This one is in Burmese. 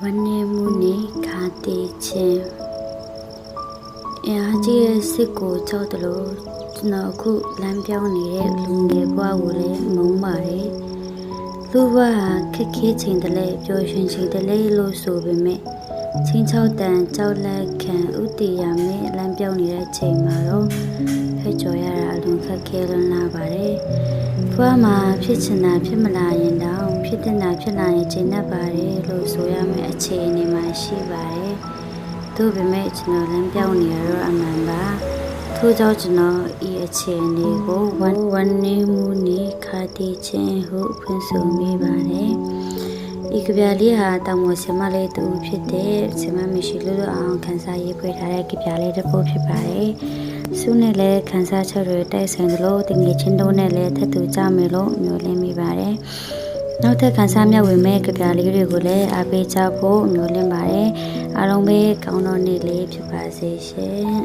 ဝန်းနေမှုနေခါတေးခြင်းအင်အားကြီးရဲ့စစ်ကိုကြောက်တယ်လို့ကျွန်တော်အခုလမ်းပြောင်းနေတဲ့လူငယ်ဘဝကိုလည်းမုန်းပါတယ်လူဘဝဟာခက်ခဲချိန်တလဲပျော်ရွှင်ချိန်တလဲလို့ဆိုပေမဲ့ ချင်းချောက်တန်ကြောက်လက်ခံဥတီယာမဲ့လမ်းပြောင်းနေတဲ့ချိန်မှာတော့ဖက်ကြော်ရတာအလွန်ခက်ခဲလွန်းလာပါတယ်ဘဝမှာဖြစ်ချင်တာဖြစ်မလာရင်တောင်ဖြစ်တဲ့တာဖြစ်လာရင်ချိန်တတ်ပါတယ်လို့ဆိုရမယ့်အခြေအနေမှာရှိပါတယ်။သို့ပေမဲ့ကျွန်တော်လမ်းပြောင်းနေရတော့အမှန်ပါ။ထို့ကြောင့်ကျွန်တော်ဤအခြေအနေကိုဝန်ဝန်နေမှုနေခါတီးခြင်းဟုဖွင့်ဆိုမိပါတယ်။ ဤကဗျာလေးဟာတောင်ပေါ်ဆင်မလေးတူဖြစ်တဲ့ဆင်မမရှိလို့လို့အောင်ခန်းစားရေးဖွဲ့ထားတဲ့ကဗျာလေးတစ်ပုဒ်ဖြစ်ပါတယ်။စုနဲ့လည်းခန်းစားချက်တွေတိုက်ဆိုင်သလိုတငယ်ချင်းတို့နဲ့လည်းထပ်တူကြမယ်လို့မျှော်လင့်မိပါတယ်။နောက်ထပ်ခန်းစားမြဝေမဲ့ကြပြလေးတွေကိုလည်းအားပေးကြဖို့မျှော်လင့်ပါတယ်အားလုံးပဲကောင်းသောနေ့လေးဖြစ်ပါစေရှင်